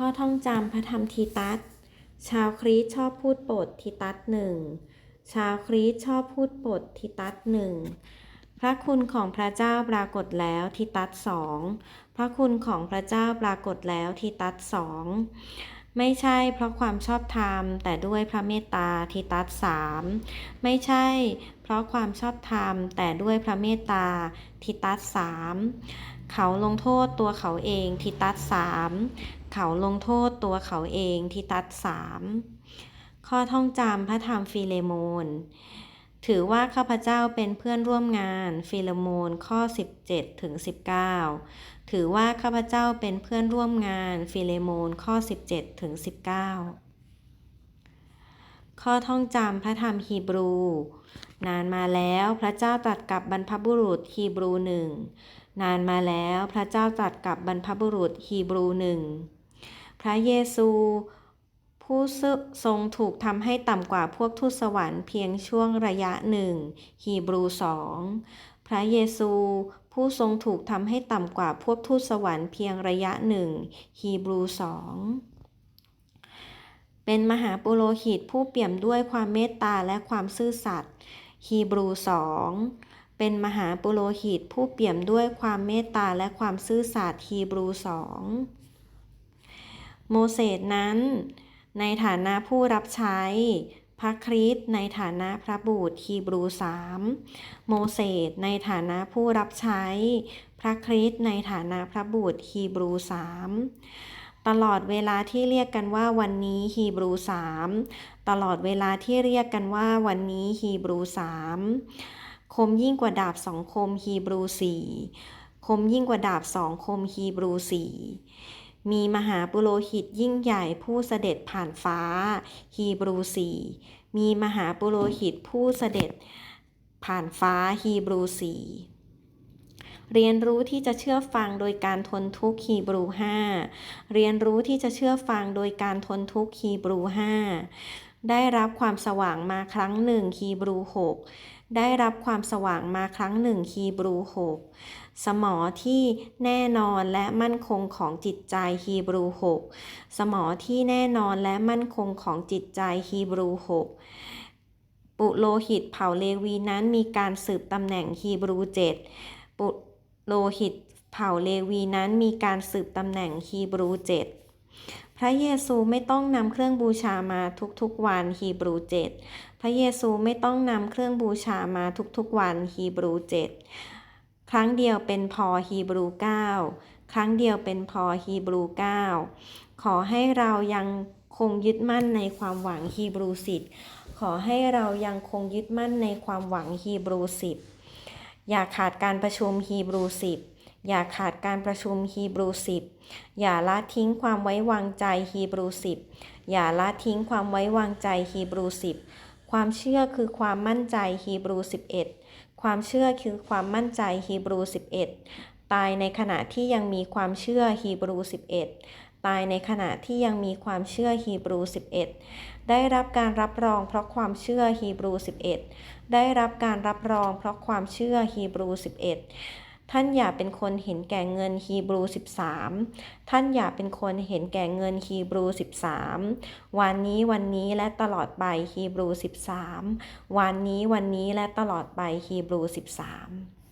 ข้อท่องจำพระธรรมทีตัสชาวคริสชอบพูดปดทีตัสหนึ่งชาวคริสชอบพูดปดทีตัสหนึ่งพระคุณของพระเจ้าปรากฏแล้วทีตัสสองพระคุณของพระเจ้าปรากฏแล้วทีตัสสอง ไม่ใช่เพราะความชอบธรรม แต่ด้วยพระเมตตาทีตัสสามไม่ใช่เพราะความชอบธรรม แต่ด้วยพระเมตตาทิตัสสามเขาลงโทษตัวเขาเองทิตัสสามเขาลงโทษตัวเขาเองทิตัสสามข้อท่องจำพระธรรมฟิเลโมนถือว่าข้าพเจ้าเป็นเพื่อนร่วมงานฟิเลโมนข้อ 17ถึง19 ถือว่าข้าพเจ้าเป็นเพื่อนร่วมงานฟิเลโมนข้อ 17ถึง19 ข้อท่องจำพระธรรมฮีบรู นานมาแล้วพระเจ้าตรัสกับบรรพบุรุษฮีบรูหนึ่งนานมาแล้วพระเจ้าตรัสกับบรรพบุรุษฮีบรูหนึ่งพระเยซู ผู้ทรงถูกทำให้ต่ำกว่าพวกทูตสวรรค์เพียงช่วงระยะหนึ่งฮีบรูสองพระเยซู ผู้ทรงถูกทำให้ต่ำกว่าพวกทูตสวรรค์เพียงระยะหนึ่งฮีบรูสองเป็นมหาปุโรหิตผู้เปี่ยมด้วยความเมตตาและความซื่อสัตย์ฮีบรูสองเป็นมหาปุโรหิตผู้เปี่ยมด้วยความเมตตาและความซื่อสัตย์ฮีบรูสองโมเสสนั้น ในฐานะผู้รับใช้ พระคริสต์ในฐานะพระบุตรฮีบรูสามโมเสสในฐานะผู้รับใช้ พระคริสต์ในฐานะพระบุตรฮีบรูสามตลอดเวลาที่เรียกกันว่าวันนี้ฮีบรูสามตลอดเวลาที่เรียกกันว่าวันนี้ฮีบรูสามคมยิ่งกว่าดาบสองคมฮีบรูสี่คมยิ่งกว่าดาบสองคมฮีบรูสี่ มีมหาปุโรหิตยิ่งใหญ่ผู้เสด็จผ่านฟ้า ฮีบรูสี่มีมหาปุโรหิตผู้เสด็จผ่านฟ้าฮีบรูสี่เรียนรู้ที่จะเชื่อฟังโดยการทนทุกข์ฮีบรู5เรียนรู้ที่จะเชื่อฟังโดยการทนทุกข์ฮีบรู5ได้รับความสว่างมาครั้งหนึ่งฮีบรู6 ได้รับความสว่างมาครั้งหนึ่งฮีบรู6สมอที่แน่นอนและมั่นคงของจิตใจฮีบรู6สมอที่แน่นอนและมั่นคงของจิตใจฮีบรู6ปุโรหิตเผ่าเลวีนั้นมีการสืบตำแหน่งฮีบรู7ปุโลหิตเผ่าเลวีนั้นมีการสืบตำแหน่งฮีบรูเจ็ด พระเยซูไม่ต้องนำเครื่องบูชามาทุกๆวันฮีบรูเจ็ดพระเยซูไม่ต้องนำเครื่องบูชามาทุกๆวันฮีบรูเจ็ดครั้งเดียวเป็นพอฮีบรูเก้าครั้งเดียวเป็นพอฮีบรูเก้าขอให้เรายังคงยึดมั่นในความหวังฮีบรูสิบขอให้เรายังคงยึดมั่นในความหวังฮีบรูสิบอย่าขาดการประชุมฮีบรูสิบ อย่าขาดการประชุมฮีบรูสิบอย่าละทิ้งความไว้วางใจฮีบรูสิบอย่าละทิ้งความไว้วางใจฮีบรูสิบความเชื่อคือความมั่นใจฮีบรูสิบเอ็ดความเชื่อคือความมั่นใจฮีบรูสิบเอ็ดตายในขณะที่ยังมีความเชื่อฮีบรูสิบเอ็ดตายในขณะที่ยังมีความเชื่อฮีบรู11ได้รับการรับรองเพราะความเชื่อฮีบรู11 ได้รับการรับรองเพราะความเชื่อฮีบรู11 ท่านอย่าเป็นคนเห็นแก่เงินฮีบรู 13 ท่านอย่าเป็นคนเห็นแก่เงินฮีบรู 13 วันนี้วันนี้และตลอดไปฮีบรู 13 วันนี้วันนี้และตลอดไปฮีบรู 13